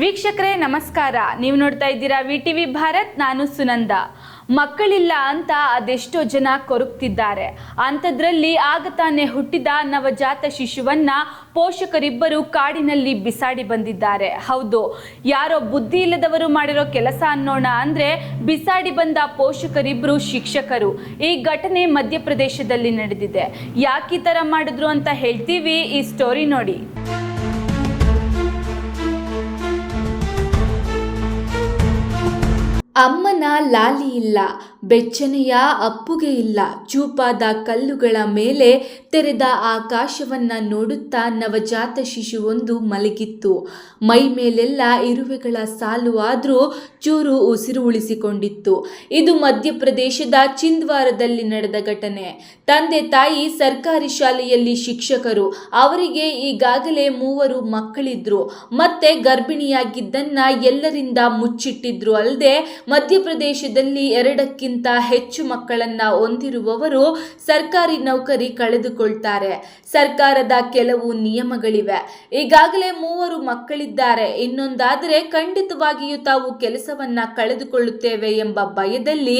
ವೀಕ್ಷಕರೇ, ನಮಸ್ಕಾರ. ನೀವು ನೋಡ್ತಾ ಇದ್ದೀರಾ ವಿ ಟಿ ವಿ ಭಾರತ್, ನಾನು ಸುನಂದ. ಮಕ್ಕಳಿಲ್ಲ ಅಂತ ಅದೆಷ್ಟೋ ಜನ ಕೊರಗ್ತಿದ್ದಾರೆ ಅಂಥದ್ರಲ್ಲಿ ಆಗ ತಾನೇ ಹುಟ್ಟಿದ ನವಜಾತ ಶಿಶುವನ್ನ ಪೋಷಕರಿಬ್ಬರು ಕಾಡಿನಲ್ಲಿ ಬಿಸಾಡಿ ಬಂದಿದ್ದಾರೆ. ಹೌದು, ಯಾರೋ ಬುದ್ಧಿ ಇಲ್ಲದವರು ಮಾಡಿರೋ ಕೆಲಸ ಅನ್ನೋಣ ಅಂದ್ರೆ ಬಿಸಾಡಿ ಬಂದ ಪೋಷಕರಿಬ್ಬರು ಶಿಕ್ಷಕರು. ಈ ಘಟನೆ ಮಧ್ಯಪ್ರದೇಶದಲ್ಲಿ ನಡೆದಿದೆ. ಯಾಕೆ ಈ ಥರ ಮಾಡಿದ್ರು ಅಂತ ಹೇಳ್ತೀವಿ ಈ ಸ್ಟೋರಿ ನೋಡಿ. ಅಮ್ಮನ ಲಾಲಿ ಇಲ್ಲ, ಬೆಚ್ಚನೆಯ ಅಪ್ಪುಗೆ ಇಲ್ಲ. ಚೂಪಾದ ಕಲ್ಲುಗಳ ಮೇಲೆ ತೆರೆದ ಆಕಾಶವನ್ನ ನೋಡುತ್ತಾ ನವಜಾತ ಶಿಶುವೊಂದು ಮಲಗಿತ್ತು. ಮೈ ಮೇಲೆಲ್ಲ ಇರುವೆಗಳ ಸಾಲು ಆದರೂ ಚೂರು ಉಸಿರು ಉಳಿಸಿಕೊಂಡಿತ್ತು. ಇದು ಮಧ್ಯಪ್ರದೇಶದ ಚಿಂದ್ವಾರದಲ್ಲಿ ನಡೆದ ಘಟನೆ. ತಂದೆ ತಾಯಿ ಸರ್ಕಾರಿ ಶಾಲೆಯಲ್ಲಿ ಶಿಕ್ಷಕರು. ಅವರಿಗೆ ಈಗಾಗಲೇ ಮೂವರು ಮಕ್ಕಳಿದ್ರು. ಮತ್ತೆ ಗರ್ಭಿಣಿಯಾಗಿದ್ದನ್ನ ಎಲ್ಲರಿಂದ ಮುಚ್ಚಿಟ್ಟಿದ್ರು. ಅಲ್ಲದೆ ಮಧ್ಯಪ್ರದೇಶದಲ್ಲಿ ಎರಡಕ್ಕಿಂತ ಹೆಚ್ಚು ಮಕ್ಕಳನ್ನ ಹೊಂದಿರುವವರು ಸರ್ಕಾರಿ ನೌಕರಿ ಕಳೆದುಕೊಳ್ತಾರೆ. ಸರ್ಕಾರದ ಕೆಲವು ನಿಯಮಗಳಿವೆ. ಈಗಾಗಲೇ ಮೂವರು ಮಕ್ಕಳಿದ್ದಾರೆ. ಇನ್ನೊಂದಾದರೆ ಖಂಡಿತವಾಗಿಯೂ ತಾವು ಕೆಲಸವನ್ನ ಕಳೆದುಕೊಳ್ಳುತ್ತೇವೆ ಎಂಬ ಭಯದಲ್ಲಿ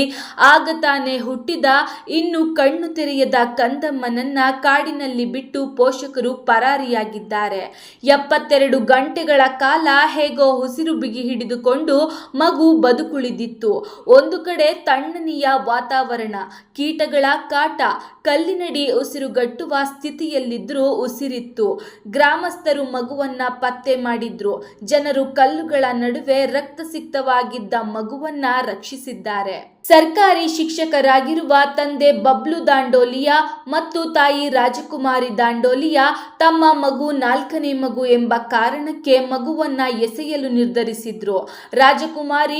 ಆಗ ತಾನೇ ಹುಟ್ಟಿದ, ಇನ್ನು ಕಣ್ಣು ತೆರೆಯದ ಕಂದಮ್ಮನನ್ನ ಕಾಡಿನಲ್ಲಿ ಬಿಟ್ಟು ಪೋಷಕರು ಪರಾರಿಯಾಗಿದ್ದಾರೆ. ಎಪ್ಪತ್ತೆರಡು ಗಂಟೆಗಳ ಕಾಲ ಹೇಗೋ ಉಸಿರು ಬಿಗಿ ಹಿಡಿದುಕೊಂಡು ಮಗು ಬದುಕುಳಿದಿತ್ತು ಒಂದು ಕಡೆ ತಣ್ಣನೆಯ ವಾತಾವರಣ, ಕೀಟಗಳ ಕಾಟ, ಕಲ್ಲಿನಡಿ ಉಸಿರುಗಟ್ಟುವ ಸ್ಥಿತಿಯಲ್ಲಿದ್ದರೂ ಉಸಿರಿತ್ತು. ಗ್ರಾಮಸ್ಥರು ಮಗುವನ್ನ ಪತ್ತೆ ಮಾಡಿದ್ರು. ಜನರು ಕಲ್ಲುಗಳ ನಡುವೆ ರಕ್ತಸಿಕ್ತವಾಗಿದ್ದ ಮಗುವನ್ನ ರಕ್ಷಿಸಿದ್ದಾರೆ. ಸರ್ಕಾರಿ ಶಿಕ್ಷಕರಾಗಿರುವ ತಂದೆ ಬಬ್ಲು ದಾಂಡೋಲಿಯಾ ಮತ್ತು ತಾಯಿ ರಾಜಕುಮಾರಿ ದಾಂಡೋಲಿಯಾ ತಮ್ಮ ಮಗು ನಾಲ್ಕನೇ ಮಗು ಎಂಬ ಕಾರಣಕ್ಕೆ ಮಗುವನ್ನ ಎಸೆಯಲು ನಿರ್ಧರಿಸಿದ್ರು. ರಾಜಕುಮಾರಿ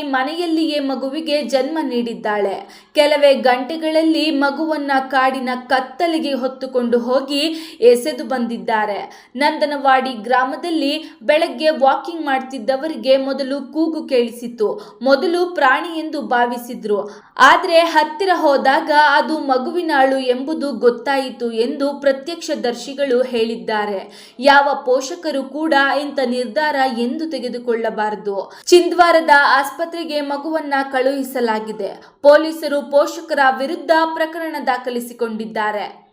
ಮನೆಯಲ್ಲಿಯೇ ಮಗುವಿಗೆ ಜನ್ಮ ನೀಡಿದ್ದಾಳೆ. ಕೆಲವೇ ಗಂಟೆಗಳಲ್ಲಿ ಮಗುವನ್ನ ಕಾಡಿನ ಕತ್ತಲಿಗೆ ಹೊತ್ತುಕೊಂಡು ಹೋಗಿ ಎಸೆದು ಬಂದಿದ್ದಾರೆ. ನಂದನವಾಡಿ ಗ್ರಾಮದಲ್ಲಿ ಬೆಳಗ್ಗೆ ವಾಕಿಂಗ್ ಮಾಡ್ತಿದ್ದವರಿಗೆ ಮೊದಲು ಕೂಗು ಕೇಳಿಸಿತು ಮೊದಲು ಪ್ರಾಣಿ ಎಂದು ಭಾವಿಸಿದ್ರು. ಆದರೆ ಹತ್ತಿರ ಹೋದಾಗ ಅದು ಮಗುವಿನಾಳು ಎಂಬುದು ಗೊತ್ತಾಯಿತು ಎಂದು ಪ್ರತ್ಯಕ್ಷದರ್ಶಿಗಳು ಹೇಳಿದ್ದಾರೆ. ಯಾವ ಪೋಷಕರು ಕೂಡ ಇಂಥ ನಿರ್ಧಾರ ಎಂದು ತೆಗೆದುಕೊಳ್ಳಬಾರದು. ಚಿಂದ್ವಾರದ ಆಸ್ಪತ್ರೆಗೆ ಮಗುವನ್ನ ಕಳುಹಿಸಲಾಗಿದೆ. ಪೊಲೀಸರು ಪೋಷಕರ ವಿರುದ್ಧ ಪ್ರಕರಣ ದಾಖಲಿಸಿಕೊಂಡಿದ್ದಾರೆ.